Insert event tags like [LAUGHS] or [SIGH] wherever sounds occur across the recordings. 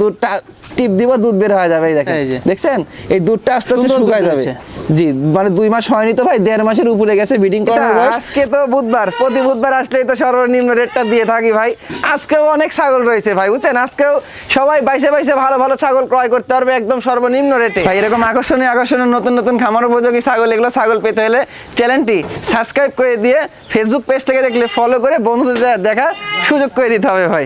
দুধটা টিপ দিব দুধ বের হয়ে যাবে এই দেখেন। দেখছেন? এই দুধটা আস্তে আস্তে শুকায় যাবে। জি মানে দুই মাস হয়নি তো ভাই দেড় মাসের উপরে গেছে বিডিং করার আজকে তো বুধবার প্রতি বুধবার আসলেই তো সর্বনিম্ন রেটটা দিয়ে থাকি ভাই। আজকেও অনেক ছাগল রয়েছে ভাই বুঝছেন? আজকেও সবাই বাইসে বাইসে ভালো ভালো ছাগল ক্রয় করতে পারবে একদম সর্বনিম্ন রেটে ভাই এরকম আকর্ষণীয় আকর্ষণীয় নতুন নতুন খামার উপযোগী ছাগল এগুলো ছাগল পেতে হলে চ্যানেলটি সাবস্ক্রাইব করে দিয়ে ফেসবুক পেজ থেকে দেখলে ফলো করে বন্ধুদের দেখার সুযোগ করে দিতে হবে ভাই।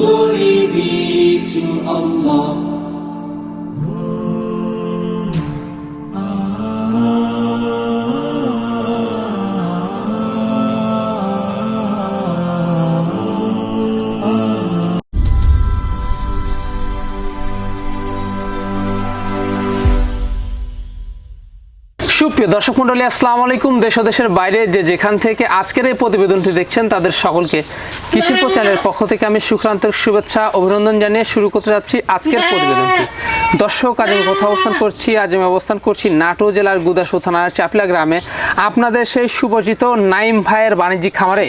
Be to Allah. সুপ্রিয় দর্শক মন্ডলী, আসসালামু আলাইকুম। দেশ ও দেশের বাইরে যে যেখান থেকে আজকের এই প্রতিবেদনটি দেখছেন, তাদের সকলকে কৃষি প্রচারের পক্ষ থেকে আমি সুক্রান্তের শুভেচ্ছা, অভিনন্দন জানিয়ে শুরু করতে যাচ্ছি আজকের প্রতিবেদনটি। দর্শক আজ আমি কোথাও অবস্থান করছি আজ আমি অবস্থান করছি নাটো জেলার গুদাসু থানার চাপলা গ্রামে। আপনাদের সেই সুপরিচিত নাইম ভাইয়ের বাণিজ্যিক খামারে।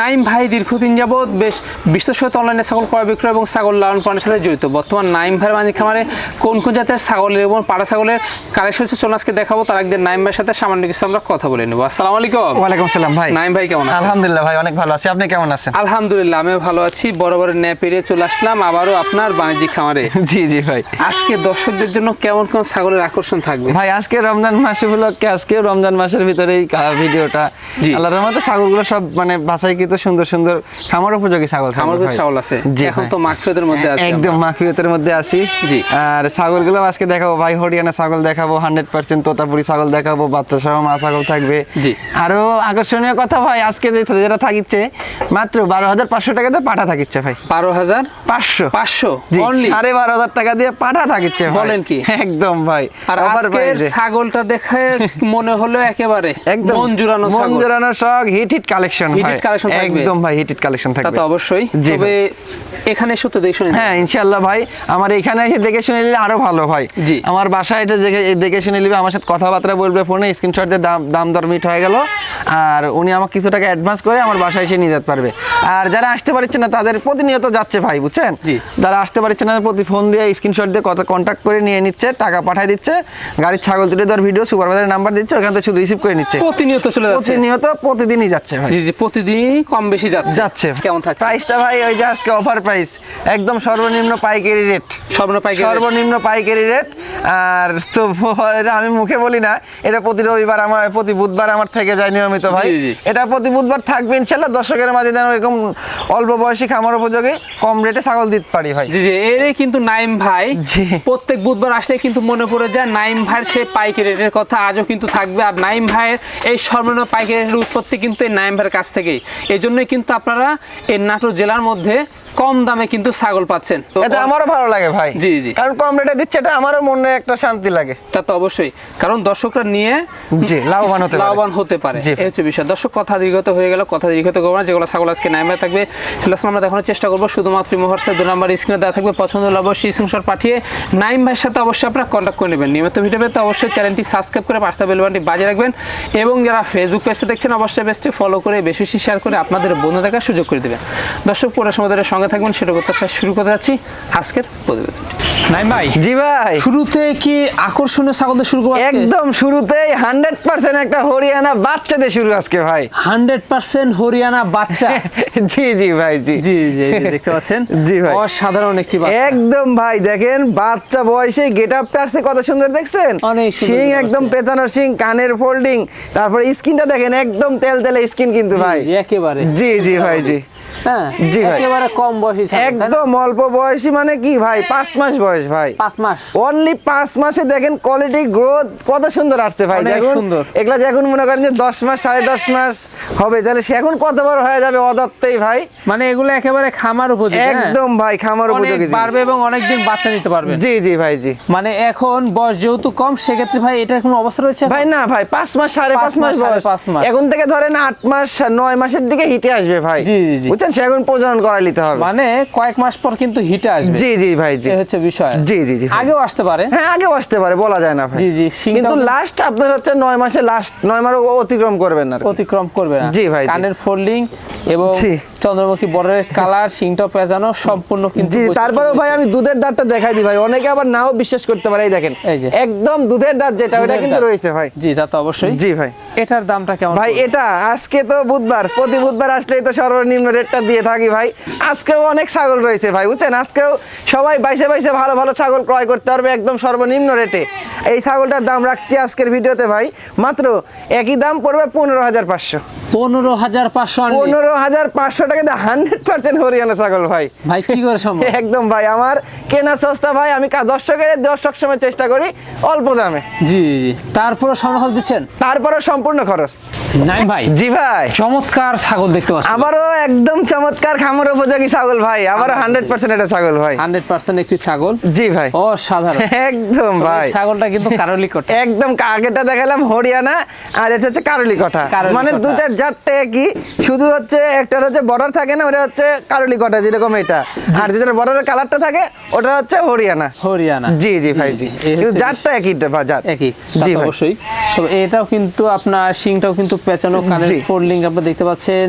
নাইম ভাই দীর্ঘদিন যাবৎ বেশ বিশ্বসত অনলাইনে ছাগল ক্রয় বিক্রয় এবং ছাগল লালন পালনের সাথে জড়িত। বর্তমান নাইম ভাইয়ের বাণিজ্যিক খামারে কোন কোন জাতের ছাগলের এবং পাড়া ছাগলের কালেকশন চলে আজকে দেখাবো। তার একদিন নাইম ভাইয়ের সাথে সামান্য কিছু আমরা কথা বলে নেব। আসসালামু আলাইকুম। ওয়ালাইকুম আসসালাম ভাই। নাইম ভাই কেমন আছেন? আলহামদুলিল্লাহ ভাই অনেক ভালো আছি। আপনি কেমন আছেন? আলহামদুলিল্লাহ আমিও ভালো আছি। বড় বড় ন্যায় পেরিয়ে চলে আসলাম আবারও আপনার বাণিজ্যিক খামারে। জি জি ভাই। আজকে দর্শকদের জন্য কেমন কেমন ছাগলের আকর্ষণ থাকবে? ভাই আজকে রমজান মাস উপলক্ষে আজকে রমজান মাসের ভিতরেই কা- ভিডিওটা। আল্লাহর রহমতে ছাগলগুলো সব মানে বাছাইকৃত সুন্দর সুন্দর খামার উপযোগী ছাগল খামার ভাই। ছাগল আছে। এখন তো মাখফিয়তের মধ্যে আছে একদম মাখিয়তের মধ্যে আছি। জি। আর ছাগলগুলো আজকে দেখাবো ভাই হরিয়ানা ছাগল দেখাবো হান্ড্রেড পার্সেন্ট তোতাপুরি ছাগল দেখাবো বাচ্চা সহ মা ছাগল থাকবে। জি। আরও আকর্ষণীয় কথা ভাই আজকে যে- যেটা থাকিচ্ছে মাত্র বারো হাজার পাঁচশো টাকাতে পাঠা থাকিচ্ছে ভাই। বারো হাজার পাঁচশো। পাঁচশো। জি, অনলি সাড়ে বারো হাজার টাকা দিয়ে পাঠা থাকিচ্ছে বলেন কি? একদম ভাই। আর আজকের ছাগলটা দেখে মনে হলো একেবারে একদম। ছাগল। শখ hit hit collection hit collection থাকবে। একদম ভাই হিট হিট কালেকশন তা তো অবশ্যই। তবে এখানে সত্য দেখে শুনে হ্যাঁ ইনশাল্লাহ ভাই। আমার এখানে এসে দেখে শুনে নিলে আরও ভালো ভাই। জি। আমার বাসায় এটা দেখে দেখে শুনে নিবে আমার সাথে কথাবার্তা বলবে ফোনে স্ক্রিনশট দিয়ে দাম দাম দর মিট হয়ে গেল। আর উনি আমাকে কিছু টাকা অ্যাডভান্স করে আমার বাসায় এসে নিয়ে যেতে পারবে। আর যারা আসতে পারছে না তাদের প্রতিনিয়ত যাচ্ছে ভাই বুঝছেন। যারা আসতে পারছে না প্রতি ফোন দিয়ে স্ক্রিনশট দিয়ে কথা কন্ট্যাক্ট করে নিয়ে নিচ্ছে টাকা পাঠিয়ে দিচ্ছে গাড়ির ছাগল তুলে দেওয়ার ভিডিও সুপারভাইজারের নাম্বার দিচ্ছে ওখান থেকে শুধু রিসিভ করে নিচ্ছে। প্রতিনিয়ত চলে যাচ্ছে। প্রতিনিয়ত প্রতিদিনই যাচ্ছে ভাই। জি জি প্রতিদিনই কম বেশি যাচ্ছে। যাচ্ছে। কেমন থাকছে? প্রাইসটা ভাই ওই যে আজকে অফার প্রাইস একদম সর্বনিম্ন পাইকারি রেট সর্বনিম্ন পাইকারি সর্বনিম্ন পাইকারি রেট আর তো [LAUGHS] এটা আমি মুখে বলি না এটা প্রতি রবিবার আমার প্রতি বুধবার আমার থেকে যায় নিয়মিত ভাই। এটা প্রতি বুধবার থাকবে ইনশাল্লাহ। দর্শকের মাঝে যেন এরকম অল্প বয়সী খামার উপযোগী কম রেটে ছাগল দিতে পারি ভাই। জি জি এর কিন্তু নাইম ভাই। প্রত্যেক বুধবার আসলে কিন্তু মনে পড়ে যায় নাইম ভাইয়ের সেই পাইকারি রেটের কথা আজও কিন্তু থাকবে। আর নাইম ভাইয়ের এই সর্বনিম্ন পাইকারি রেটের উৎপত্তি কিন্তু এই নাইম ভাইয়ের কাছ থেকেই। এই জন্যই কিন্তু আপনারা এই নাটোর জেলার মধ্যে কম দামে কিন্তু ছাগল পাচ্ছেন। এটা আমারও ভালো লাগে ভাই। জি, জি। কারণ কম রেটে দিচ্ছে এটা আমারও মনে একটা শান্তি লাগে। তা তো অবশ্যই। কারণ দর্শকরা নিয়ে জি, লাভবান হতে পারে। লাভবান হতে পারে। এই হচ্ছে বিষয়। দর্শক কথা দীর্ঘত হয়ে গেল কথা দীর্ঘত করব না যেগুলো ছাগল আজকে নাইমে থাকবে। সেগুলো আমরা দেখানোর চেষ্টা করব শুধুমাত্র হোয়াটসঅ্যাপ দু নাম্বার স্ক্রিনে দেওয়া থাকবে। পছন্দ হলে অবশ্যই স্ক্রিনশট পাঠিয়ে নাইম ভাইয়ের সাথে অবশ্যই আপনারা কন্ট্যাক্ট করে নেবেন। নিয়মিত ভিডিও পেতে অবশ্যই চ্যানেলটি সাবস্ক্রাইব করে পাঁচটা বেলবানটি বাজে রাখবেন। এবং যারা ফেসবুক পেজটা দেখছেন অবশ্যই পেজটি ফলো করে বেশি বেশি শেয়ার করে আপনাদের বন্ধু দেখার সুযোগ করে দেবেন। দর্শক পুরো সময় ধরে সঙ্গে থাকবেন সেটা করতে শুরু করতে যাচ্ছি আজকের প্রতিবেদন নাইম ভাই জি ভাই। শুরুতে কি আকর্ষণীয় ছাগল দিয়ে শুরু করব একদম শুরুতেই হান্ড্রেড পার্সেন্ট একটা হরিয়ানা বাচ্চাদের শুরু আজকে ভাই। হান্ড্রেড পার্সেন্ট হরিয়ানা বাচ্চা? [LAUGHS] জি জি ভাই জি। জি জি দেখতে পাচ্ছেন। [LAUGHS] জি ভাই। অসাধারণ একটি বাচ্চা। একদম ভাই দেখেন বাচ্চা বয়সে গেট আপটা আসছে কত সুন্দর দেখছেন? অনেক up একদম। পেঁচানোর শিং কানের ফোল্ডিং তারপরে স্কিনটা দেখেন একদম তেল তেলে স্কিন কিন্তু ভাই। একেবারে। জি জি ভাই জি। হ্যাঁ জি ভাই। একেবারে কম বয়সী ছাগল, তাই না? একদম অল্প বয়সী মানে কি ভাই পাঁচ মাস বয়স ভাই পাঁচ মাস অনলি পাঁচ মাসে দেখেন কোয়ালিটি গ্রোথ কত সুন্দর আসছে ভাই অনেক সুন্দর। এগুলা যে মনে করেন যে দশ মাস সাড়ে দশ মাস হবে তাহলে সে এখন কত বড় হয়ে যাবে অদত্তেই ভাই মানে এগুলো একেবারে খামার উপযোগী হ্যাঁ? একদম ভাই খামার উপযোগী জিনিস। এবং অনেক দিন বাচ্চা নিতে পারবে জি জি ভাই জি মানে এখন বয়স যেহেতু কম সেক্ষেত্রে ভাই এটার কোনো অবস্থা রয়েছে ভাই না ভাই পাঁচ মাস সাড়ে পাঁচ মাস বয়স পাঁচ মাস। এখন থেকে ধরেন আট মাস নয় মাসের দিকে হিটে আসবে ভাই জি, জি, জি। বুঝছেন মাসে এখন প্রজনন করাই নিতে হবে। মানে কয়েক মাস পর কিন্তু হিটে আসবে। জি জি ভাই জি। হচ্ছে বিষয়। জি, জি, জি। আগেও আসতে পারে। হ্যাঁ আগেও আসতে পারে বলা যায় না ভাই। জি, জি, কিন্তু লাস্ট আপনার হচ্ছে নয় মাসে লাস্ট নয় মাস অতিক্রম করবেন না। অতিক্রম করবে না। জি ভাই, কানের ফোল্ডিং এবং। চন্দ্রমুখী বরের কালার শিংটাও পেঁচানো সম্পূর্ণ কিন্তু জি তারপরেও ভাই আমি দুধের দাঁতটা দেখাই দিই ভাই। অনেকে আবার নাও বিশ্বাস করতে পারে এই দেখেন। এই যে। একদম দুধের দাঁত যেটা ওটা কিন্তু। রয়েছে ভাই। জি তা তো অবশ্যই। জি ভাই। এটার দামটা কেমন ভাই এটা আজকে তো বুধবার প্রতি বুধবার আসলেই তো সর্বনিম্ন রেটটা দিয়ে থাকি ভাই। আজকেও অনেক ছাগল রয়েছে ভাই বুঝছেন? আজকেও সবাই বাইসে বাইসে ভালো ভালো ছাগল ক্রয় করতে পারবে একদম সর্বনিম্ন রেটে। এই ছাগলটার দাম রাখছি আজকের ভিডিওতে ভাই মাত্র একই দাম পড়বে পনেরো হাজার পাঁচশো। পনেরো হাজার পাঁচশো পনেরো হাজার পাঁচশো টাকা কিন্তু হান্ড্রেড পার্সেন্ট হরিয়ানা ছাগল ভাই। ভাই কি করে সম্ভব? [LAUGHS] একদম ভাই আমার কেনা সস্তা ভাই আমি দর্শকের দর্শক সময় চেষ্টা করি অল্প দামে। জি জি তারপরে সংগ্রহ দিচ্ছেন? তারপরে সম্পূর্ণ খরচ। নাই ভাই জি ভাই। চমৎকার ছাগল দেখতে পাচ্ছি। আবারও একদম চমৎকার খামার উপযোগী ছাগল ভাই। হান্ড্রেড পার্সেন্ট এটা ছাগল ভাই। হান্ড্রেড পার্সেন্ট একটি ছাগল। জি ভাই। ও সাধারণ একদম ভাই। ছাগলটা কিন্তু কারলি কোট। একদম আগেটা দেখালাম হরিয়ানা আর এটা হচ্ছে কারলি কটা। মানে। দুটার জাতটা কি শুধু হচ্ছে একটা হচ্ছে বর্ডার থাকে না ওটা হচ্ছে কারলি কটা যেরকম এটা। আর যেটা বর্ডারের কালারটা থাকে ওটা হচ্ছে হরিয়ানা। হরিয়ানা। জি জি ভাই জি জাতটা একই জাত। একই। জি অবশ্যই। তবে এটাও কিন্তু আপনার শিংটাও কিন্তু পেঁচানো কানের। ফোল্ডিং আপনি দেখতে পাচ্ছেন।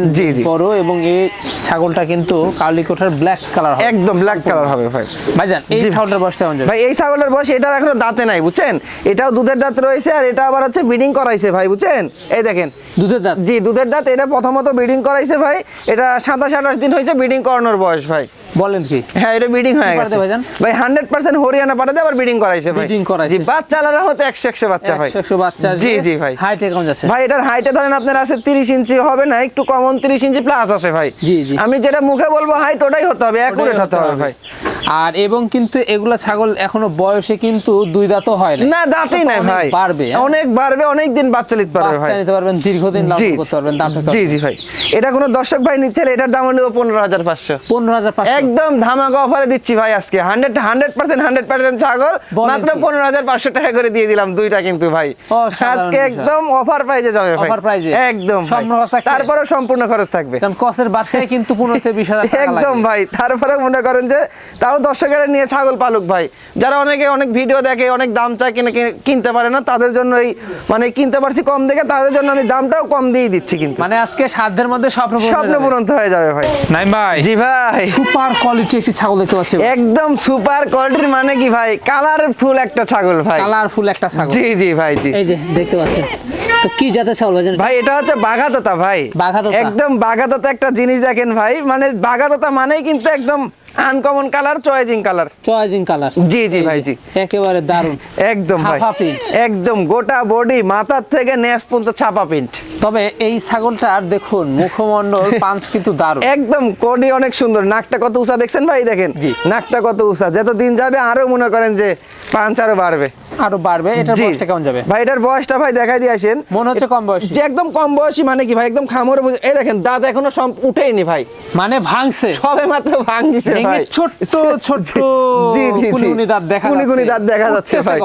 বড় এবং এই ছাগলটা কিন্তু কার্লি কোঠার ব্ল্যাক কালার হবে। একদম ব্ল্যাক কালার হবে ভাই। ভাইজান এই। ছাগলটার বয়সটা কেমন ভাই এই ছাগলের বয়স এটা এখনও দাঁতে নাই বুঝছেন? এটাও দুধের দাঁত রয়েছে আর এটা আবার হচ্ছে ব্রিডিং করাইছে ভাই বুঝছেন? এই দেখেন। দুধের দাঁত? জি দুধের দাঁত এটা প্রথমত ব্রিডিং করাইছে ভাই। এটা সাতাশ আঠাশ দিন হয়েছে ব্রিডিং করানোর বয়স ভাই। বলেন কি? হ্যাঁ এটা বিডিং হয়ে গেছে। ভাই 100% হরিয়ানা আবার বিডিং করাইছে ভাই। বিডিং করাইছে হতে বাচ্চা বাচ্চা জি জি ভাই। হাইটে কম ভাই এটার হাইটে ধরেন আপনার আছে 30 ইঞ্চি হবে না একটু কম ইঞ্চি প্লাস আছে ভাই। জি জি। আমি যেটা মুখে বলব হাইট ওটাই হতে হবে একুরেট হতে হবে ভাই। আর এবং কিন্তু এগুলা ছাগল এখনও বয়সে কিন্তু দুই দাঁত হয় না না দাঁতই নাই ভাই। পারবে হ্যাঁ। অনেক বাড়বে অনেক দিন বাচ্চা নিতে পারবে ভাই। নিতে পারবেন দীর্ঘদিন লাভ করতে পারবেন জি জি ভাই। এটা কোনো দর্শক ভাই নিচ্ছে এটার দাম হলো 15500 15500 একদম ধামাকা অফারে দিচ্ছি ভাই আজকে। Hundred hundred percent hundred percent ছাগল। মাত্র পনেরো হাজার পাঁচশো টাকা করে দিয়ে দিলাম দুইটা কিন্তু ভাই। আজকে একদম অফার প্রাইজে যাবে একদম? তারপরে সম্পূর্ণ খরচ থাকবে। কারণ কসের বাচ্চায় কিন্তু পনেরো থেকে বিশ হাজার একদম ভাই। তারপরে মনে করেন যে তাও দর্শকেরা নিয়ে ছাগল পালুক ভাই। যারা অনেকে অনেক ভিডিও দেখে অনেক দাম চায় কিনে কিনে- কিনতে পারে না তাদের জন্য এই মানে কিনতে পারছি কম দেখে তাদের জন্য আমি দামটাও কম দিয়ে দিচ্ছি কিন্তু। মানে আজকে সাধ্যের মধ্যে স্বপ্ন স্বপ্ন। পূরণ হয়ে যাবে ভাই। নাই ভাই। জি ভাই। সুপার কোয়ালিটি একটি ছাগল দেখতে পাচ্ছি একদম সুপার কোয়ালিটির মানে কি ভাই? কালারফুল একটা ছাগল ভাই। কালারফুল একটা ছাগল। জি জি ভাই জি। এই যে দেখতে পাচ্ছেন। তো কি জাতের ছাগল ভাই ভাই এটা হচ্ছে বাঘাততা ভাই। বাঘাতোতা। একদম বাঘাততা একটা জিনিস দেখেন ভাই। মানে বাঘাততা মানেই কিন্তু একদম uncommon colour choosing colour choosing colour জি, জি ভাই, জি। একেবারে দারুণ একদম ভাই। ছাপা প্রিন্ট একদম গোটা বডি মাথার থেকে নেস পর্যন্ত ছাপা প্রিন্ট তবে এই ছাগলটার দেখুন মুখমণ্ডল [LAUGHS] পাঁচ কিন্তু দারুণ একদম কোডি অনেক সুন্দর। নাকটা কত উঁচা দেখছেন ভাই? দেখেন জি। নাকটা কত উঁচা। যত দিন যাবে আরও মনে করেন যে পাঁচ আরও বাড়বে। আরও বাড়বে এটার বয়সটা কেমন যাবে? ভাই এটার বয়সটা ভাই দেখাই দিয়ে আসেন। মনে হচ্ছে কম বয়সী। যে একদম কম বয়সী মানে কি ভাই? একদম খামরে এই দেখেন দাঁত এখনও সব উঠেইনি ভাই। মানে ভাঙছে। সবে মাত্র ভাঙছে ভাই। ছোট্ট ছোট্ট জি জি কুনিকুনি দাঁত দেখা কুনিকুনি যাচ্ছে। দাঁত দেখা যাচ্ছে ভাই।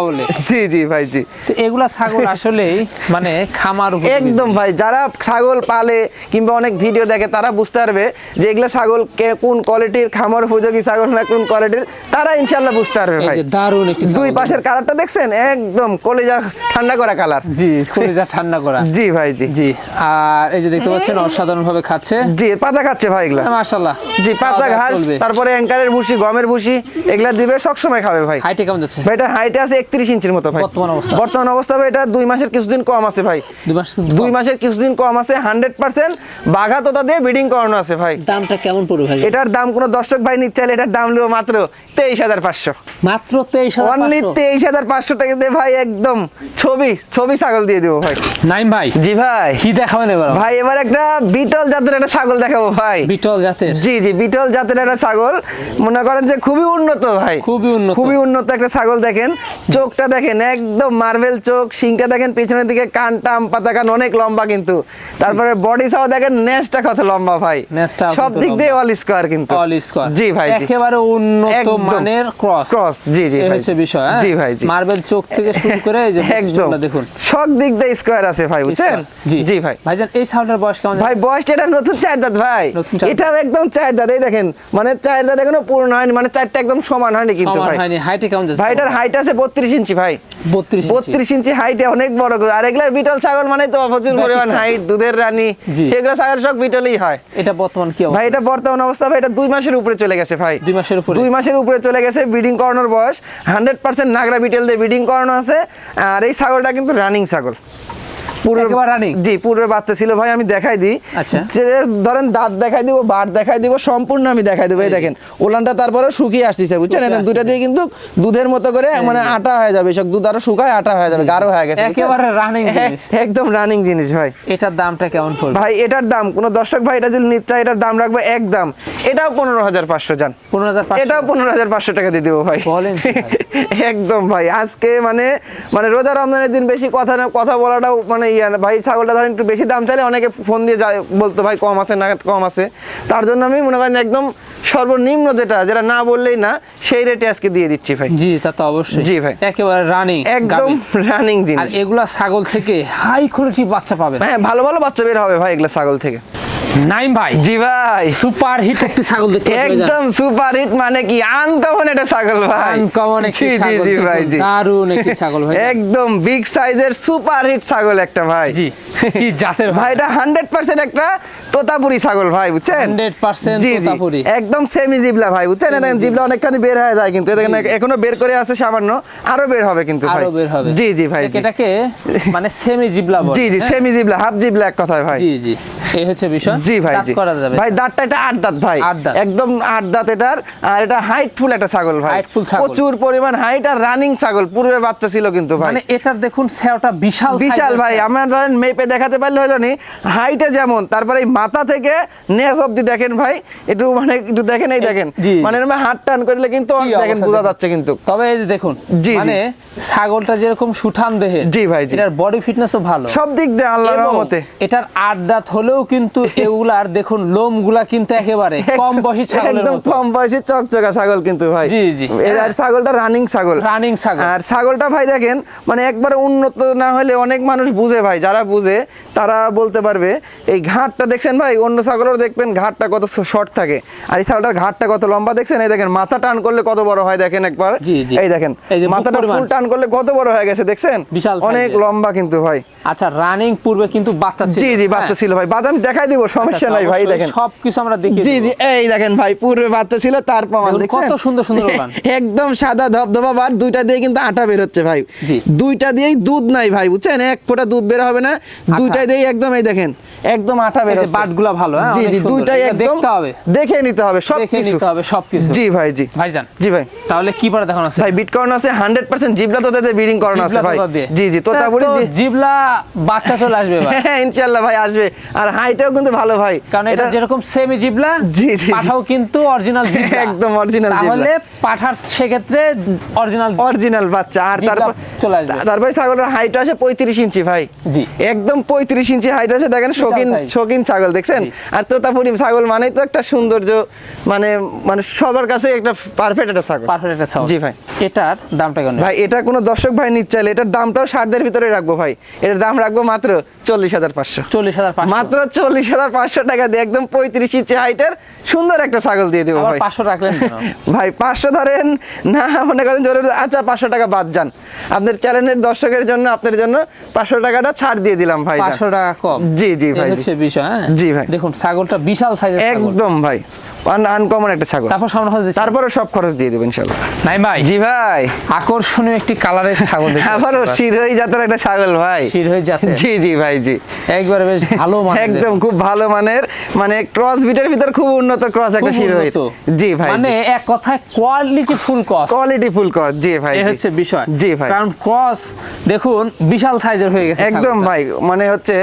জি জি ভাই জি। তো এগুলা ছাগল আসলেই মানে খামার। একদম ভাই যারা ছাগল পালে কিংবা অনেক ভিডিও দেখে তারা বুঝতে পারবে যে এগুলো ছাগল কে কোন কোয়ালিটির খামার উপযোগী ছাগল না কোন কোয়ালিটির তারা ইনশাল্লাহ বুঝতে পারবে ভাই। দারুণ একটি দুই পাশের কালারটা দেখছেন? একদম কলেজা ঠান্ডা করা কালার। জি কলিজা ঠান্ডা করা। জি ভাই জি। জি আর এই যে দেখতে পাচ্ছেন অসাধারণ ভাবে খাচ্ছে। জি পাতা খাচ্ছে ভাই এগুলা। মাশাআল্লাহ। জি পাতা ঘাস তারপরে অ্যাঙ্কারের ভুসি গমের ভুসি এগুলা দিবে সবসময় খাবে ভাই। হাইটে কেমন যাচ্ছে? ভাই এটা হাইটে আছে একত্রিশ ইঞ্চির মতো ভাই। বর্তমান অবস্থা? বর্তমান অবস্থা ভাই এটা দুই মাসের কিছুদিন কম আছে ভাই। দুই মাস দুই মাসের কিছুদিন কম আছে হান্ড্রেড পার্সেন্ট বাঘা তোতা দিয়ে ব্রিডিং করানো আছে ভাই। দামটা কেমন পড়বে ভাই? এটার দাম কোনো দর্শক ভাই নিচ্ছে চাইলে এটার দাম নেব মাত্র তেইশ হাজার পাঁচশো। মাত্র তেইশ হাজার অনলি পাঁচশো। তেইশ হাজার পাঁচশো টাকা দিয়ে ভাই একদম ছবি ছবি ছাগল দিয়ে দেবো ভাই। নাইম ভাই জি ভাই। কি দেখাবেন এবার? ভাই এবার একটা বিটল জাতের একটা ছাগল দেখাবো ভাই। বিটল জাতের? জি জি বিটল জাতের একটা ছাগল। মনে করেন যে খুবই উন্নত ভাই। খুবই উন্নত। খুবই উন্নত একটা ছাগল দেখেন। চোখটা দেখেন একদম মার্বেল চোখ। শিংটা দেখেন পিছনের দিকে কানটা আম পাতা কান অনেক লম্বা কিন্তু। তারপরে বডি সাও দেখেন নেসটা কত লম্বা ভাই। সব দিক দিয়ে। অল স্কোয়ার কিন্তু। অল স্কোয়ার জি ভাই জি। একেবারে উন্নত। মানের ক্রস Cross, জি, জি ভাই। বিষয় হ্যাঁ? জি ভাই, জি। মার্বেল চোখ থেকে শুরু করে এই যে [LAUGHS] একদম। দেখুন। সব দিক দিয়ে স্কোয়ার আছে ভাই বুঝছেন? জি। জি ভাই। ভাইজান এই সাউন্ডের বয়স কেমন ভাই বয়সটা এটা নতুন চার দাঁত ভাই। এটাও একদম চার দাঁত এই দেখেন মানে চার দাঁত এখনও পূর্ণ হয়নি মানে চারটা একদম সমান হয়নি কিন্তু ভাই। হয়নি হাইটে কেমন যাচ্ছে? ভাই এটার হাইট আছে বত্রিশ ইঞ্চি ভাই। বত্রিশ বত্রিশ ইঞ্চি হাইটে অনেক বড় আর এগুলা বিটল ছাগল মানে তো প্রচুর পরিমাণ হাইট দুধের রানী। এগুলো ছাগল সব বিটলই হয়। এটা বর্তমান কি ভাই এটা বর্তমান অবস্থা ভাই এটা দুই মাসের উপরে চলে গেছে ভাই। দুই মাসের উপরে? দুই মাসের উপরে চলে গেছে ব্রিডিং করানোর বয়স হান্ড্রেড পার্সেন্ট নাগরা বিটেল দিয়ে ব্রিডিং করানো আছে আর এই ছাগলটা কিন্তু রানিং ছাগল? জি পুরো বাচ্চা ছিল। ভাই আমি দেখাই দিই। আচ্ছা। ধরেন দাঁত দেখাই দিব বাট দেখাই দিব সম্পূর্ণ আমি দেখাই দেবো। এই দেখেন ওলানটা তারপরে শুকিয়ে আসতেছে বুঝছেন? একদম দিয়ে কিন্তু দুধের মতো করে মানে আটা হয়ে যাবে। সব দুধ আরও শুকায় আটা হয়ে যাবে গাঢ় হয়ে গেছে একেবারে এক- জিনিস। একদম রানিং জিনিস ভাই। এটার দামটা কেমন পড়বে? ভাই এটার দাম কোন দর্শক ভাই এটা যদি নিতে চায় এটার দাম রাখব এক দাম। এটাও পনেরো হাজার পাঁচশো যান পনেরো হাজার এটাও পনেরো হাজার পাঁচশো টাকা দিয়ে দেবো ভাই। বলেন [LAUGHS] একদম ভাই। আজকে মানে মানে রোজা রমজানের দিন বেশি কথা না কথা বলাটাও মানে ইয়া না। ভাই ছাগলটা ধরেন একটু বেশি দাম চাইলে অনেকে ফোন দিয়ে যায় বলতো ভাই কম আছে না কম আছে। তার জন্য আমি মনে করেন একদম সর্বনিম্ন যেটা যেটা না বললেই না সেই রেটে আজকে দিয়ে দিচ্ছি ভাই। জি তা তো অবশ্যই। জি ভাই। একেবারে রানিং একদম রানিং আর এগুলা ছাগল থেকে হাই কোয়ালিটি বাচ্চা পাবে? হ্যাঁ ভালো ভালো বাচ্চা বের হবে ভাই এগুলো ছাগল থেকে। নাইম ভাই জি ভাই। সুপার হিট একটি ছাগল দেখতে একদম সুপার হিট মানে কি? আনকমন ছাগল ভাই। আনকমন একটি ছাগল জি ভাই জি। দারুণ একটি ছাগল ভাই একদম বিগ সাইজের সুপার হিট ছাগল একটা ভাই। জি কি জাতের ভাই এটা হান্ড্রেড পার্সেন্ট একটা তোতাপুরি ছাগল ভাই বুঝছেন? 100% জি, জি। তোতাপুরি। একদম সেমি জিবলা ভাই বুঝছেন? জিবলা অনেকখানি বের হয়ে যায় কিন্তু এখনও বের করে আছে সামান্য আরও বের হবে কিন্তু ভাই। আরও বের হবে। জি জি ভাই এটাকে মানে সেমি জিবলা বলে জি জি হ্যাঁ? সেমি জিবলা হাফ জিবলা এক কথায় ভাই। জি জি। এই হচ্ছে বিষয়। জি ভাই জি। করা যাবে। ভাই দাঁতটা এটা আট দাঁত ভাই। একদম আট দাঁত এটার। আর এটা হাইট ফুল একটা ছাগল ভাই। প্রচুর পরিমাণ হাইট আর রানিং ছাগল। পূর্বে বাচ্চা ছিল কিন্তু ভাই। মানে এটার দেখুন সেওটা বিশাল বিশাল ভাই। আমার ধরেন মেপে দেখাতে পারলে হলো নি হাইটে যেমন তারপরে এই মাথা থেকে নেস অব্দি দেখেন ভাই। একটু মানে একটু দেখেন এই দেখেন। মানে এরকম হাত টান করলে কিন্তু দেখেন বোঝা যাচ্ছে কিন্তু। তবে এই দেখুন। মানে ছাগলটা যেরকম সুঠাম দেহে জি ভাই। এটার বডি ফিটনেসও ভালো। সব দিক দিয়ে আল্লাহর রহমতে। এটার আট দাঁত হলেও কিন্তু [LAUGHS] এগুলার দেখুন লোমগুলা কিন্তু একেবারে কম বয়সী ছাগলের একদম কম বয়সী চকচকা ছাগল কিন্তু ভাই। জি, জি। আর ছাগলটা রানিং ছাগল। রানিং ছাগল। আর ছাগলটা ভাই দেখেন মানে একবারে উন্নত না হলে অনেক মানুষ বুঝে ভাই যারা বুঝে তারা বলতে পারবে। এই ঘাটটা দেখছেন ভাই অন্য ছাগলেরও দেখবেন ঘাটটা কত শর্ট থাকে। আর এই ছাগলটার ঘাটটা কত লম্বা দেখছেন? এই দেখেন মাথা টান করলে কত বড় হয় দেখেন একবার। এই দেখেন মাথাটা ফুল টান করলে কত বড় হয়ে গেছে দেখছেন? বিশাল অনেক লম্বা কিন্তু ভাই। আচ্ছা রানিং পূর্বে কিন্তু বাচ্চা ছিল। জি জি বাচ্চা হ্যাঁ? ছিল ভাই। বাচ্চা আমি দেখাই দিব সমস্যা আচ্ছা, নাই ভাই দেখেন। সবকিছু আমরা দেখি জি জি এই দেখেন ভাই পূর্বে বাচ্চা ছিল তার প্রমাণ দেখুন, কত সুন্দর সুন্দর [LAUGHS] ওলান। একদম সাদা ধবধবা বার দুইটা দিয়ে কিন্তু আটা বের হচ্ছে ভাই। জি। দুইটা দিয়েই দুধ নাই ভাই বুঝছেন? এক ফোঁটা দুধ বের হবে না দুইটা দিয়েই একদম এই দেখেন একদম আটা বের হচ্ছে বাটগুলা ভালো হ্যাঁ জি জি দুইটাই একদম দেখতে হবে। দেখে নিতে হবে সব দেখে কিছু নিতে হবে সবকিছু। জি ভাই জি। ভাইজান জি ভাই। তাহলে কি পরে দেখানো আছে? ভাই বিটকয়েন আছে 100% জিবলা তোতাতে বিডিং করানো আছে ভাই। জি জি তা তো জি। জিবলা! বাচ্চা চলে আসবে ভাই হ্যাঁ ইনশাআল্লাহ ভাই আসবে। আর হাইটাও কিন্তু ভালো ভাই। কারণ এটা যেরকম সেমি জিবলা জি, জি। পাঠাও কিন্তু অরিজিনাল জিবলা। [LAUGHS] একদম original জিবলা। তাহলে পাঠার সেক্ষেত্রে অরিজিনাল অরিজিনাল বাচ্চা। আর তারপর চলে আসবে। তারপরে ছাগলের হাইট আছে পঁয়ত্রিশ ইঞ্চি ভাই। জি। একদম পঁয়ত্রিশ ইঞ্চি হাইট আছে দেখেন শৌখিন ছাগল দেখছেন। আর তোতাপুরি ছাগল মানেই তো একটা সৌন্দর্য মানে মানে সবার কাছে একটা পারফেক্ট একটা ছাগল। পারফেক্ট একটা ছাগল। জি ভাই। এটার দামটা কেমন? ভাই এটা কোনো দর্শক ভাই নিচ্ছে এটার দামটাও ষাটদের ভিতরে রাখব ভাই। এটার দাম রাখব মাত্র চল্লিশ হাজার পাঁচশো। চল্লিশ হাজার মাত্র চল্লিশ হাজার পাঁচশো টাকা দিয়ে একদম পঁয়ত্রিশ ইঞ্চি হাইটের সুন্দর একটা ছাগল দিয়ে দেবো ভাই। পাঁচশো রাখলেন [LAUGHS] ভাই পাঁচশো ধরেন। না মনে করেন জোরে আচ্ছা পাঁচশো টাকা বাদ যান। আপনার চ্যানেলের দর্শকের জন্য আপনার জন্য পাঁচশো টাকাটা ছাড় দিয়ে দিলাম ভাই। পাঁচশো টাকা কম। জি, জি, ভাই, হচ্ছে বিষয় হ্যাঁ? জি, ভাই। দেখুন ছাগলটা বিশাল ছাগল। একদম ভাই। আনকমন একটা ছাগল। তারপর সামনে হচ্ছে তারপরে সব খরচ দিয়ে দেবেন নাই ভাই। জি ভাই। আকর্ষণীয় একটি কালারের ছাগল আবারও। শিরোই জাতের একটা ছাগল ভাই। শিরোই জাতের। জি জি ভাই জি। একবারে বেশ ভালো মানে একদম খুব ভালো মানের। মানে ক্রস বিটের ভিতর খুব উন্নত ক্রস একটা শিরোই জি ভাই মানে এক কথায় quality full cross quality full cross জি ভাই এই হচ্ছে বিষয়। জি ভাই। কারণ ক্রস দেখুন বিশাল সাইজের হয়ে গেছে একদম ভাই মানে হচ্ছে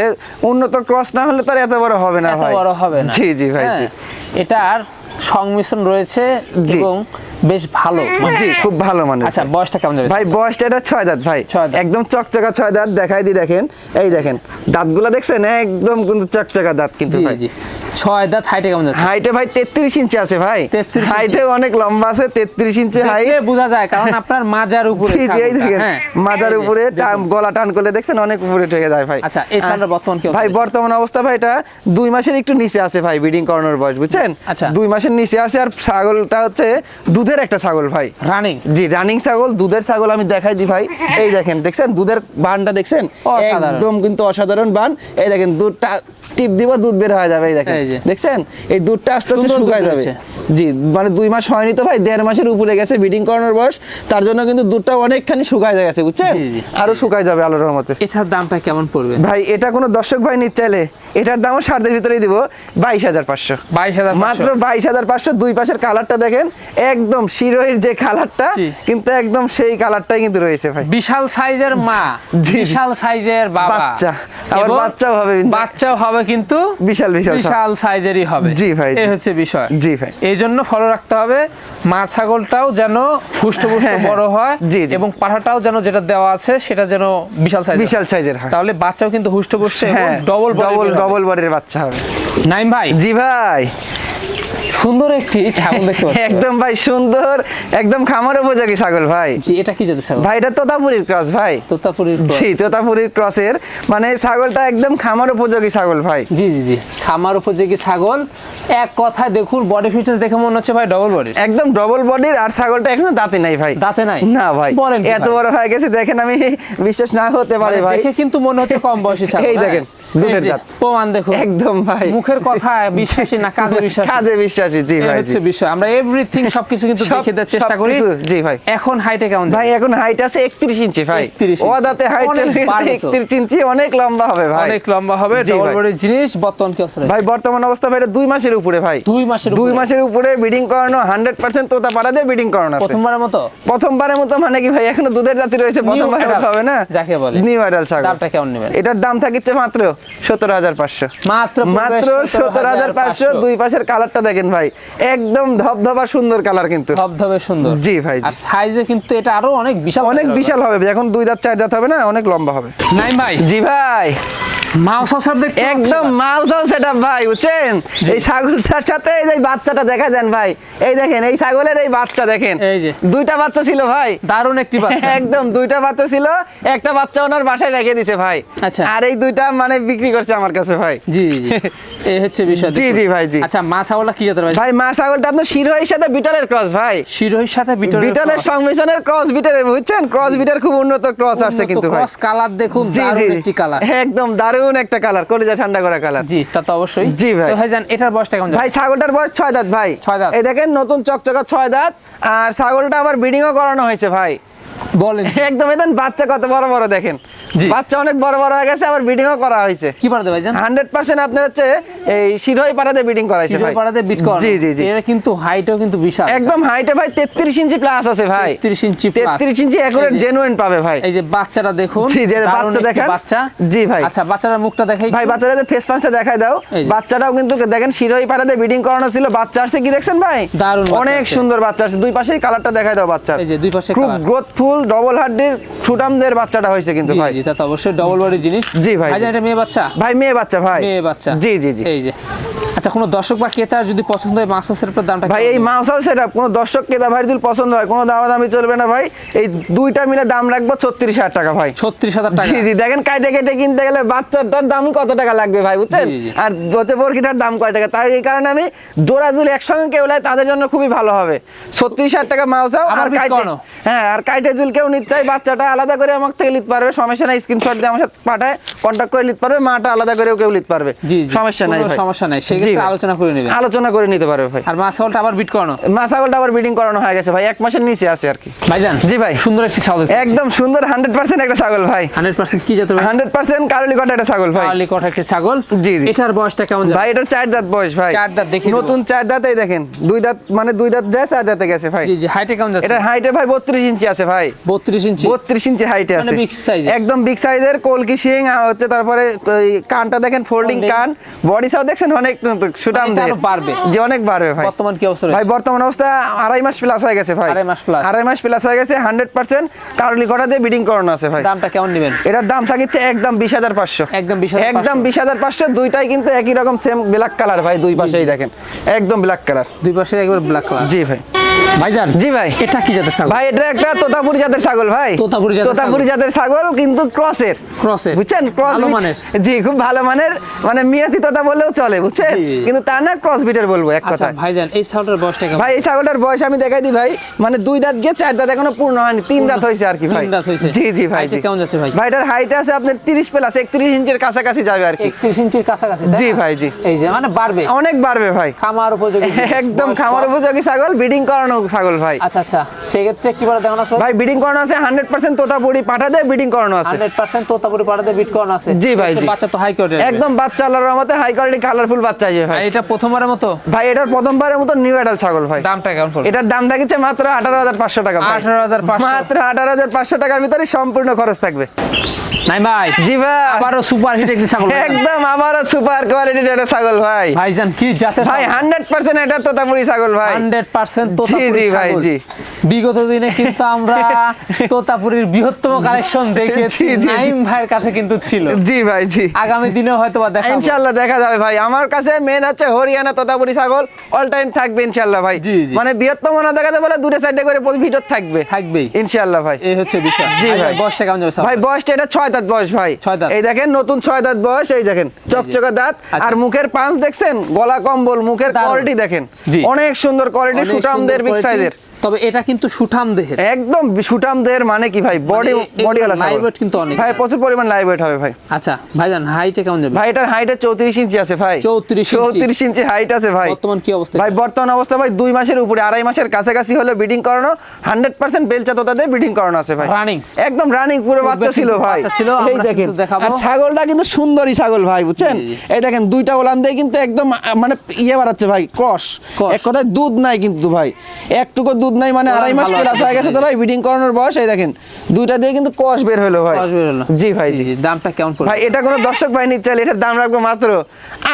উন্নত ক্রস না হলে তার এত বড় হবে না এত ভাই। বড় হবে না। জি জি ভাই হ্যাঁ, জি। এটার সংমিশ্রণ রয়েছে এবং বেশ ভালো জি খুব ভালো মানে। আচ্ছা বয়সটা কেমন যাবে? ভাই বয়সটা এটা ছয় দাঁত ভাই। একদম চকচকা ছয় দাঁত দেখাই দি দেখেন। এই দেখেন দাঁতগুলো দেখছেন? একদম কিন্তু চকচকা দাঁত কিন্তু ভাই। জি। ছয় দাঁত হাইটে কেমন যাচ্ছে? হাইটে ভাই তেত্রিশ ইঞ্চি আছে ভাই। 33 হাইটে অনেক লম্বা আছে তেত্রিশ ইঞ্চি হাইট। বোঝা যায় কারণ আপনার মাজার উপরে জি এই দেখেন হ্যাঁ। মাজার উপরে গলা টান করলে দেখছেন অনেক উপরে ঠেকে যায় ভাই। আচ্ছা, এই ছাগলটার বর্তমান কি ভাই বর্তমান অবস্থা ভাই এটা দুই মাসের একটু নিচে আছে ভাই ব্রিডিং করানোর বয়স বুঝছেন? আচ্ছা। দুই মাসের নিচে আছে আর ছাগলটা হচ্ছে দুধের একটা ছাগল ভাই। রানিং জি রানিং ছাগল দুধের ছাগল আমি দেখাই দিই ভাই। [LAUGHS] এই দেখেন দেখছেন? দুধের বানটা দেখছেন। একদম কিন্তু অসাধারণ বান। এই দেখেন দুধটা টিপ দিব দুধ বের হয়ে যাবে এই দেখেন। দেখছেন? এই দুধটা আস্তে আস্তে শুকায় যাবে। জি মানে দুই মাস হয়নি তো ভাই দেড় মাসের উপরে গেছে ব্রিডিং করানোর বয়স। তার জন্য কিন্তু দুধটা অনেকখানি শুকায় গেছে বুঝছেন। আরও শুকায় যাবে আলোর রহমতে। এটার দামটা কেমন পড়বে? ভাই এটা কোনো দর্শক ভাই নিতে চাইলে এটার দামও সারদের ভিতরেই দিব বাইশ হাজার পাঁচশো। বাইশ হাজার মাত্র বাইশ হাজার পাঁচশো দুই পাশের কালারটা দেখেন একদম শিরোহির যে কালারটা কিন্তু একদম সেই কালারটাই কিন্তু রয়েছে ভাই। বিশাল সাইজের মা। বিশাল সাইজের বাবা। বাচ্চা। আবার বাচ্চাও হবে। বাচ্চাও হবে কিন্তু বিশাল বিশাল বিশাল সাইজেরই হবে। জি ভাই, এই হচ্ছে বিষয়। জি ভাই। এই জন্য ফলো রাখতে হবে। মা ছাগলটাও যেন হুষ্টপুষ্ট হ্যাঁ, হ্যাঁ। বড় হয়। এবং পাঠাটাও যেন যেটা দেওয়া আছে সেটা যেন বিশাল সাইজ বিশাল সাইজের হয়। তাহলে বাচ্চাও কিন্তু হুষ্টপুষ্ট পুষ্ট ডবল ডবল ডবল বডির বাচ্চা হবে। নাইম ভাই। জি ভাই। সুন্দর একটি ছাগল দেখতে পাচ্ছি। একদম ভাই সুন্দর একদম খামার উপযোগী ছাগল ভাই। জি এটা কি জাতের ছাগল? ভাই এটা তোতাপুরির ক্রস ভাই। তোতাপুরির cross। জি তোতাপুরির ক্রসের। মানে ছাগলটা একদম খামার উপযোগী ছাগল ভাই। জি জি জি। খামার উপযোগী ছাগল। এক কথায় দেখুন বডি ফিচার্স দেখে মনে হচ্ছে ভাই ডবল বডি একদম ডবল বডির আর ছাগলটা এখনও দাঁতে নাই ভাই। দাঁতে নাই? না ভাই। এত বড় হয়ে গেছে দেখেন আমি [LAUGHS] বিশ্বাস না হতে পারে মানে ভাই। দেখে কিন্তু মনে হচ্ছে কম বয়সী ছাগল এই দেখেন, হ্যাঁ। দুধের প্রমাণ একদম ভাই। মুখের কথা বিশ্বাসী না কাজে বিশ্বাসী? কাজে বিশ্বাসী জি ভাই হচ্ছে বিষয়। আমরা এভরিথিং সবকিছু কিন্তু দেখে দেওয়ার চেষ্টা করি। জি ভাই। এখন হাইটে কেমন ভাই এখন হাইট আছে একত্রিশ ইঞ্চি ভাই। 31 ইঞ্চি। ও দাঁতে হাইট অনেক বাড়বে তো। একত্রিশ ইঞ্চি অনেক লম্বা হবে ভাই। অনেক লম্বা হবে। ডবল ভাই। জিনিস বর্তমান কি অবস্থা? ভাই বর্তমান অবস্থা ভাই এটা দুই মাসের উপরে ভাই। দুই মাসের? মাসের উপরে ব্রিডিং করানো হান্ড্রেড পার্সেন্ট তোতা পাড়া দিয়ে ব্রিডিং করানো আছে। প্রথমবারের মতো? প্রথমবারের মতো মানে কি ভাই এখনও দুধের জাতি রয়েছে প্রথমবারের মতো হবে না? যাকে বলে। নিউ আইডাল ছাগল। দামটা কেমন নেবেন? এটার দাম থাকিচ্ছে মাত্র সতেরো হাজার পাঁচশো। মাত্র মাত্র সতেরো হাজার পাঁচশো। দুই পাশের কালারটা দেখেন ভাই। একদম ধবধবা সুন্দর কালার কিন্তু। ধবধবে সুন্দর। জি ভাই, আর সাইজে কিন্তু এটা আরও অনেক বিশাল অনেক বিশাল হবে এখন দুই দাঁত চার দাঁত হবে না? অনেক লম্বা হবে। নাইম ভাই। জি ভাই। একদম ভাই বুঝছেন? এই ছাগলটার সাথে এই বাচ্চাটা দেখা যান ভাই। এই দেখেন এই ছাগলের এই বাচ্চা দেখেন। এই যে। দুইটা বাচ্চা ছিল ভাই। দারুণ একটি বাচ্চা। [LAUGHS] একদম দুইটা বাচ্চা ছিল। একটা বাচ্চা ওনার বাসায় রেখে দিছে ভাই। আচ্ছা। আর এই দুইটা মানে বিক্রি করছে আমার কাছে ভাই। জি জি। [LAUGHS] এই হচ্ছে বিষয় জি, জি, ভাই, জি। আচ্ছা মা ছাগলটা কি জাতের ভাই? ভাই মা ছাগলটা আপনার শিরোহির সাথে বিটলের ক্রস ভাই। শিরোহির সাথে বিটলের বিটলের সংমিশ্রণের ক্রস বিটের বুঝছেন? ক্রস বিটের খুব উন্নত ক্রস আসছে কিন্তু ভাই। ক্রস কালার দেখুন দারুণ একটি কালার একদম দারুণ একটা কালার কলিজা ঠান্ডা করা কালার জি তা তো অবশ্যই। জি, ভাই। তো ভাইজান এটার বয়সটা কেমন ভাই ছাগলটার বয়স ছয় দাঁত ভাই। ছয় দাঁত। এই দেখেন নতুন চকচকা ছয় দাঁত আর ছাগলটা আবার ব্রিডিংও করানো হয়েছে ভাই। বলেন। একদম এদেন বাচ্চা কত বড় বড় দেখেন। বাচ্চা অনেক বড় বড় হয়ে গেছে আবার ব্রিডিংও করা হয়েছে। কি পারতে ভাইজান? হান্ড্রেড পার্সেন্ট আপনার হচ্ছে এই শিরোই পাড়াতে ব্রিডিং করাইছে শিরোই ভাই। পাড়াতে বিট করা জি জি জি। এর কিন্তু হাইটও কিন্তু বিশাল। একদম হাইটে ভাই তেত্রিশ ইঞ্চি প্লাস আছে ভাই। 33 ইঞ্চি plus। তেত্রিশ ইঞ্চি একুরেট জেনুইন পাবে ভাই। এই যে বাচ্চাটা দেখুন জি, যে বাচ্চা দেখান। বাচ্চা। জি, ভাই। আচ্ছা বাচ্চাটার মুখটা দেখাই ভাই বাচ্চাদের ফেস পাঁচটা দেখাই দাও। বাচ্চাটাও কিন্তু দেখেন শিরোই পাড়াতে ব্রিডিং করানো ছিল। বাচ্চা আসছে কি দেখছেন ভাই? দারুণ বাচ্চা অনেক সুন্দর বাচ্চা আসছে। দুই পাশেই কালারটা দেখাই দাও বাচ্চা এই যে দুই পাশে খুব কালার গ্রোথফুল ডবল হাড্ডির ছুটামদের বাচ্চাটা হয়েছে কিন্তু ভাই। তা তো অবশ্যই ডবল বডি জিনিস। জি, ভাই, এটা মেয়ে বাচ্চা? ভাই মেয়ে বাচ্চা ভাই। মেয়ে বাচ্চা। জি জি জি। এই যে। আচ্ছা কোনো দর্শক বা ক্রেতার যদি পছন্দ হয় মাছ উপর দামটা ভাই এই নেবেন? মাউসাও সেটা কোনো দর্শক ক্রেতা ভাই যদি পছন্দ হয় কোনো দামাদামি চলবে না ভাই। এই দুইটা মিলে দাম রাখব ছত্রিশ হাজার টাকা ভাই। ছত্রিশ হাজার টাকা। জি জি দেখেন কাইটে কেটে কিনতে গেলে বাচ্চাটার দামই কত টাকা লাগবে ভাই বুঝছেন। আর হচ্ছে বরকিটার দাম কয় টাকা? তাই এই কারণে আমি জোড়া জুল একসঙ্গে কেউ তাদের জন্য খুবই ভালো হবে। ছত্রিশ হাজার টাকা মাউসাও আবার আর কাইটে হ্যাঁ আর কাইটে জুল কেউ নিতে চাই বাচ্চাটা আলাদা করে আমার থেকে নিতে পারবে সমস্যা নাই স্ক্রিনশট দিয়ে আমার সাথে পাঠায় কন্ট্যাক্ট করে নিতে পারবে মাটা আলাদা করেও কেউ নিতে পারবে। সমস্যা নাই সমস্যা নাই। সেক্ষেত্রে। আলোচনা করে নেবেন। আলোচনা করে নিতে পারবে ভাই। আর মাছ ছাগলটা আবার বিট করানো? মা ছাগলটা আবার ব্রিডিং করানো হয়ে গেছে ভাই। এক মাসের নিচে আছে আর কি। ভাইজান জি ভাই। সুন্দর একটি ছাগল একদম সুন্দর হান্ড্রেড পার্সেন্ট একটা ছাগল ভাই। হান্ড্রেড পার্সেন্ট কি জাতের হান্ড্রেড পার্সেন্ট কারলি কটা একটা ছাগল ভাই। কার্লি কটা একটি ছাগল? জি, জি। এটার বয়সটা কেমন ভাই এটার চার দাঁত বয়স ভাই। চার দাঁত দেখিয়ে নতুন চার দাঁতেই দেখেন। দুই দাঁত মানে দুই দাঁত যায় চার দাঁতে গেছে ভাই। জি জি। হাইটে কেমন যাচ্ছে? এটার হাইটে ভাই বত্রিশ ইঞ্চি আছে ভাই। বত্রিশ ইঞ্চি? বত্রিশ ইঞ্চি হাইটে মানে আছে। big size এর। একদম বিগ সাইজের কলকি শিং হচ্ছে তারপরে কানটা দেখেন ফোল্ডিং কান। বডি সাও দেখছেন অনেক মানে এটা দেহের। আরও বাড়বে। জি অনেক বাড়বে ভাই। বর্তমান কি অবস্থা ভাই বর্তমান অবস্থা আড়াই মাস প্লাস হয়ে গেছে ভাই। আড়াই মাস plus। আড়াই মাস প্লাস হয়ে গেছে হান্ড্রেড পার্সেন্ট কারলি কটা দিয়ে বিডিং করানো আছে ভাই? দামটা কেমন নেবেন? এটার দাম থাকছে একদম বিশ হাজার পাঁচশো। একদম 20,500 একদম বিশ হাজার পাঁচশো দুইটাই কিন্তু একই রকম সেম ব্ল্যাক কালার ভাই দুই পাশেই দেখেন। একদম ব্ল্যাক কালার দুই পাশে একবার ব্ল্যাক কালার জি ভাই। ভাইজান জি ভাই। এটা কি জাতের ছাগল? ভাই এটা একটা তোতাপুরি জাতের ছাগল ভাই। তোতাপুরি জাতের তোতাপুরি জাতের ছাগল কিন্তু ক্রসের ক্রসের বুঝছেন? ক্রস ভালো মানের। জি খুব ভালো মানের। মানে মিয়াতি তোতা বললেও চলে বুঝছেন। কিন্তু তা না ক্রস বিটের বলব এক আচ্ছা কথায়। ভাইজান এই ছাগলটার বয়সটা কেমন? ভাই এই ছাগলটার বয়স আমি দেখাই দিই ভাই। মানে দুই দাঁত গিয়ে চার দাঁত এখনও পূর্ণ হয়নি তিন দাঁত হয়েছে আর কি ভাই। তিন দাঁত হয়েছে। জি জি ভাই কেমন যাচ্ছে ভাই? ভাইটার হাইট আছে আপনার তিরিশ প্লাস একত্রিশ ইঞ্চের কাছাকাছি যাবে আর কি। একত্রিশ ইঞ্চির কাছাকাছি জি ভাই, জি। এই যে মানে বাড়বে। অনেক বাড়বে ভাই। খামার উপযোগী একদম বয়স খামার উপযোগী ছাগল ব্রিডিং করানো ছাগল ভাই। আচ্ছা আচ্ছা সেক্ষেত্রে কি বলে দেখানো আছে? ভাই ব্রিডিং করানো আছে হান্ড্রেড পার্সেন্ট তোতাপুরি পাঠা দিয়ে ব্রিডিং করানো আছে। হান্ড্রেড পার্সেন্ট তোতাপুরি পাড়াতে বিট করানো আছে। জি ভাই, জি। বাচ্চা তো হাই কোয়ালিটি একদম বাচ্চা আল্লাহর রহমতে হাই কোয়ালিটি কালারফুল বাচ্চা আসবে ভাই। এটা প্রথমবারের মতো? ভাই এটার প্রথমবারের মতো নিউ অ্যাডাল ছাগল ভাই। দামটা কেমন এটার দাম থাকছে মাত্র আঠারো হাজার পাঁচশো টাকা ভাই। 18,500 মাত্র আঠারো হাজার পাঁচশো টাকার ভিতরে সম্পূর্ণ খরচ থাকবে। নাই ভাই। জি ভাই। আবারও সুপার হিট একটি ছাগল একদম সুপার কোয়ালিটির একটা ছাগল ভাই। ভাইজান কি জাতের ভাই হান্ড্রেড পার্সেন্ট এটা তোতাপুরি ছাগল ভাই। হান্ড্রেড পার্সেন্ট জি, তোতাপুরি জি ভাই, জি। বিগত দিনে কিন্তু আমরা তোতাপুরির বৃহত্তম কালেকশন দেখেছি। নাইম ভাইয়ের কাছে কিন্তু ছিল। জি ভাই জি। আগামী দিনে হয়তো দেখা ইনশাল্লাহ দেখা যাবে ভাই। আমার কাছে মেন হচ্ছে হরিয়ানা তোতাপুরি ছাগল অল টাইম থাকবে ইনশাল্লাহ ভাই। জি, জি। মানে বৃহত্তম না দেখাতে বলে দূরে সাইডে করে ভিতর থাকবে। থাকবেই। ইনশাল্লাহ ভাই। এই হচ্ছে বিষয়। জি ভাই। বয়সটা কেমন যাবে ভাই বয়সটা এটা ছয় দাঁত বয়স ভাই। ছয় দাঁত। এই দেখেন নতুন ছয় দাঁত বয়স এই দেখেন চকচকে দাঁত। আচ্ছা। আর মুখের পাঁচ দেখছেন? গলা কম্বল মুখের। কোয়ালিটি দেখেন। অনেক সুন্দর কোয়ালিটি সুটামদের বিগ সাইজের তবে এটা কিন্তু সুঠাম দেহের। একদম সুটামদের মানে কি ভাই? বডি বডি ওয়ালা ছাগল। weight কিন্তু অনেক। ভাই প্রচুর পরিমাণ লাইভ ওয়েট হবে ভাই। আচ্ছা ভাইজান হাইটে কেমন যাবে? ভাই এটার হাইট চৌত্রিশ ইঞ্চি আছে ভাই। 34 ইঞ্চি। চৌত্রিশ ইঞ্চি হাইট আছে ভাই। বর্তমান কি অবস্থা? ভাই বর্তমান অবস্থা ভাই দুই মাসের উপরে আড়াই মাসের কাছাকাছি হলে বিডিং করানো হান্ড্রেড পার্সেন্ট বেলচা তোতাতে বিডিং করানো আছে ভাই। Running? একদম রানিং পুরো বাচ্চা ছিল ভাই। ছিল, এই দেখেন আর ছাগলটা কিন্তু সুন্দরী ছাগল ভাই বুঝছেন। এই দেখেন দুইটা ওলান দিয়ে কিন্তু একদম মানে ইয়ে বাড়াচ্ছে ভাই ক্রস এক কথায় দুধ নাই কিন্তু ভাই। একটুকু দুধ নাই মানে আড়াই মাস প্লাস হয়ে গেছে তো ভাই বিডিং করানোর বয়স এই দেখেন দুইটা দিয়ে কিন্তু কষ বের হলো ভাই। ক্রস বের হলো। জি ভাই জি, দামটা কেমন পড়বে? ভাই এটা কোনো দর্শক ভাই নিচ্ছে এটার দাম রাখব মাত্র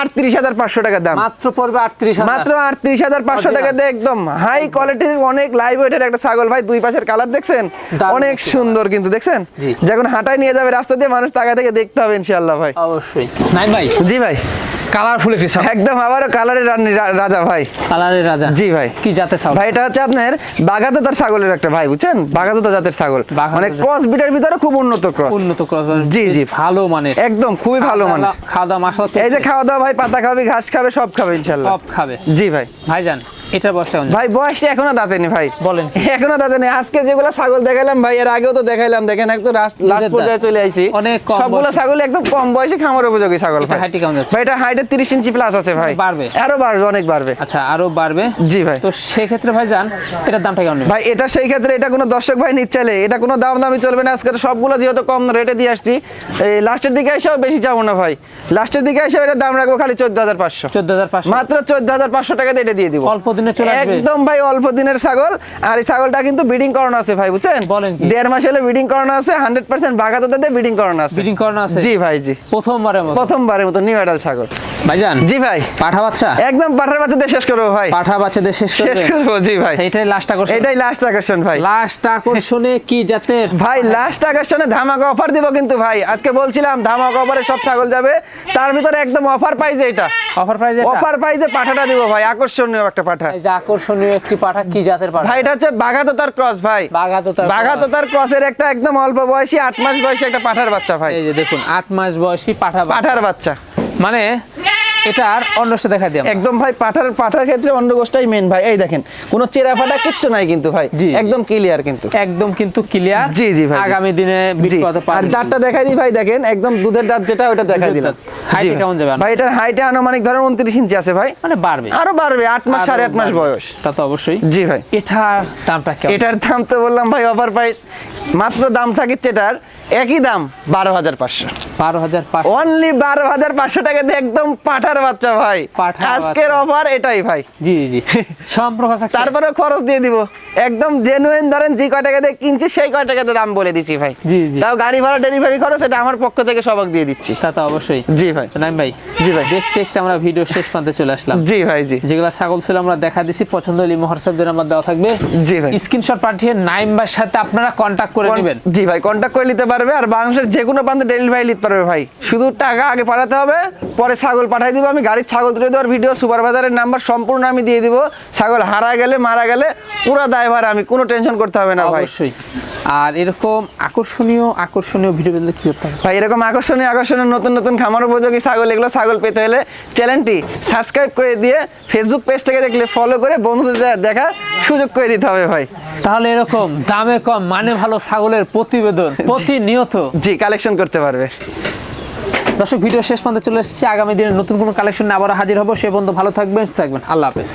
আটত্রিশ হাজার পাঁচশো টাকার দাম। মাত্র পড়বে আটত্রিশ মাত্র আটত্রিশ হাজার পাঁচশো Original। টাকা দিয়ে একদম হাই কোয়ালিটির অনেক লাইভ ওয়েটের একটা ছাগল। ভাই দুই পাশের কালার দেখছেন? অনেক সুন্দর কিন্তু দেখছেন? যখন হাঁটায় নিয়ে যাবে রাস্তা দিয়ে মানুষ তাকা থেকে দেখতে হবে ইনশাল্লাহ ভাই। অবশ্যই। নাই ভাই? জি ভাই। কালারফুল একটি ছাগল একদম আবারও কালারের রাজা ভাই। কালারের রাজা। জি ভাই। কি জাতের ছাগল? ভাই এটা হচ্ছে আপনার বাগাতোতার ছাগলের একটা ভাই বুঝছেন? বাগাতোতা জাতের ছাগল। মানে। ক্রস বিটের ভিতরে খুব উন্নত ক্রস উন্নত ক্রস জি, জি। ভালো মানের। একদম খুবই ভালো মানে খাওয়া দাওয়া মাসা এই যে খাওয়া দাওয়া ভাই পাতা খাবে ঘাস খাবে সব খাবে ইনশাআল্লাহ সব খাবে। জি ভাই। ভাইজান এটার বয়সটা ভাই বয়সটা এখনও দাঁতেনি ভাই। বলেন। এখনও দাঁতেনি। আজকে যেগুলো ছাগল দেখালাম ভাই এর আগেও তো দেখাইলাম। দেখেন একদম লাস্ট পর্যায়ে চলে আইছি। অনেক কম সবগুলো ছাগল একদম কম বয়সে খামার উপযোগী ছাগল এটা হাইটে কেমন যাচ্ছে? ভাই এটা হাইটে 30 ইঞ্চি প্লাস আছে ভাই। বাড়বে? আরও বাড়বে অনেক বাড়বে। আচ্ছা আরও বাড়বে? জি ভাই। তো সেক্ষেত্রে ভাইজান এটার দামটা কেমন ভাই এটা সেই ক্ষেত্রে এটা কোনো দর্শক ভাই নিচ্ছেলে। এটা কোনো দাম দামি চলবে না। আজকে সবগুলো যেহেতু কম রেটে দিয়ে আসছি এই লাস্টের দিকে এসেও বেশি যাব না ভাই। লাস্টের দিকে এসেও এটা দাম রাখব খালি চোদ্দ হাজার পাঁচশো। চোদ্দ হাজার মাত্র চোদ্দ হাজার পাঁচশো টাকাতে এটা দিয়ে দিব। অল্প দিনে চলে আসবে? একদম ভাই অল্প দিনের ছাগল। আর এই ছাগলটা কিন্তু ব্রিডিং করানো আছে ভাই বুঝছেন? বলেন কি? দেড় মাস হলে ব্রিডিং করানো আছে হান্ড্রেড পার্সেন্ট বাগাতাতে ব্রিডিং করানো আছে। ব্রিডিং করানো আছে? জি ভাই জি। প্রথমবারের মতো? প্রথমবারের মতো নিউ অ্যাডাল ছাগল। ভাইজান জি ভাই। পাঠা বাচ্চা? একদম পাঠার বাচ্চাদের শেষ করব ভাই। পাঠা বাচ্চাদের শেষ শেষ করব জি ভাই। সেইটাই লাস্ট আকর্ষণ। এটাই লাস্ট আকর্ষণ ভাই। লাস্ট আকর্ষণে কি জাতের? ভাই লাস্ট আকর্ষণে ধামাকা অফার দিব কিন্তু ভাই। আজকে বলছিলাম ধামাকা অফারে সব ছাগল যাবে। তার ভিতরে একদম অফার পাইছে এটা অফার প্রাইস অফার পাইছে পাঠাটা দিব ভাই আকর্ষণীয় একটা পাঠা। এই যে আকর্ষণীয় একটি পাঠা কি জাতের পাঠা? ভাই এটা হচ্ছে বাঘাতোতার ক্রস ভাই। বাঘাতোতার বাঘাতোতার ক্রসের একটা একদম অল্প বয়সী আট মাস বয়সী একটা পাঠার বাচ্চা ভাই। এই যে দেখুন আট মাস বয়সী পাঠা পাঠার বাচ্চা। মানে এটার অন্যটা দেখা দিই আমরা। একদম ভাই পাঠার পাঠার ক্ষেত্রে অন্য গোষ্ঠটাই মেন ভাই। এই দেখেন কোনো চেরা ফাটা কিচ্ছু নাই কিন্তু ভাই। একদম ক্লিয়ার কিন্তু। একদম কিন্তু ক্লিয়ার জি, জি ভাই, আগামী দিনে বিক্রি আর দাঁতটা দেখাই দিই ভাই দেখেন একদম দুধের দাঁত যেটা ওটা দেখাই দিলাম। হাইটে। কেমন যাবে? ভাই এটার হাইটে আনুমানিক ধরেন উনত্রিশ ইঞ্চি আছে ভাই। মানে বাড়বে। আরও বাড়বে আট মাস আরও সাড়ে আট মাস বয়স। তা তো অবশ্যই। জি ভাই। এটার দামটা কেমন? এটার দাম তো বললাম ভাই অফার প্রাইস মাত্র দাম থাকিচ্ছে এটার একই দাম বারো হাজার পাঁচশো। বারো হাজার অনলি বারো হাজার পাঁচশো টাকা দিয়ে একদম পাঠার বাচ্চা ভাই। পাঁঠার আজকের অফার এটাই ভাই। জি জি সম্পর্ক তারপরে খরচ দিয়ে দিব। একদম জেনুইন ধরেন যে কয় টাকা দিয়ে কিনছি সেই কয় দাম বলে দিচ্ছি ভাই। জি, জি। তাও গাড়ি ভাড়া ডেলিভারি খরচ এটা আমার পক্ষ থেকে সবক দিয়ে দিচ্ছি। তা তো অবশ্যই। জি ভাই। তো নাইম ভাই জি ভাই। দেখতে দেখতে আমরা ভিডিও শেষ প্রান্তে চলে আসলাম। জি ভাই জি। যেগুলো ছাগল ছিল আমরা দেখা দিছি পছন্দ হলে হোয়াটসঅ্যাপ নাম্বার দেওয়া থাকবে। জি ভাই। স্ক্রিনশট পাঠিয়ে নাইম ভাইয়ের সাথে আপনারা কন্ট্যাক্ট করে নেবেন। জি ভাই কন্ট্যাক্ট করে নিতে পারবে। আর বাংলাদেশের যে কোনো প্রান্তে ডেলিভারি নিতে পারবে ভাই। শুধু টাকা আগে পাঠাতে হবে, পরে ছাগল পাঠাই দিব। আমি গাড়ির ছাগল তুলে দেওয়ার ভিডিও সুপারভাইজারের নাম্বার সম্পূর্ণ আমি দিয়ে দিব। ছাগল হারা গেলে, মারা গেলে পুরো দায়ভার আমি, কোনো টেনশন করতে হবে না ভাই। অবশ্যই। আর এরকম আকর্ষণীয় আকর্ষণীয় ভিডিও পেতে কি করতে হবে ভাই এরকম আকর্ষণীয় আকর্ষণীয় নতুন নতুন খামার উপযোগী ছাগল এগুলো ছাগল পেতে হলে চ্যানেলটি সাবস্ক্রাইব করে দিয়ে ফেসবুক পেজ থেকে দেখলে ফলো করে বন্ধুদের দেখার সুযোগ করে দিতে হবে ভাই। তাহলে এরকম দামে কম মানে ভালো ছাগলের প্রতিবেদন প্রতিনিয়ত। জি কালেকশন করতে পারবে। দর্শক ভিডিও শেষ পর্যন্ত চলে এসেছি। আগামী দিনে নতুন কোনো কালেকশন আবার হাজির হব। সে পর্যন্ত ভালো থাকবেন থাকবেন। আল্লাহ হাফেজ।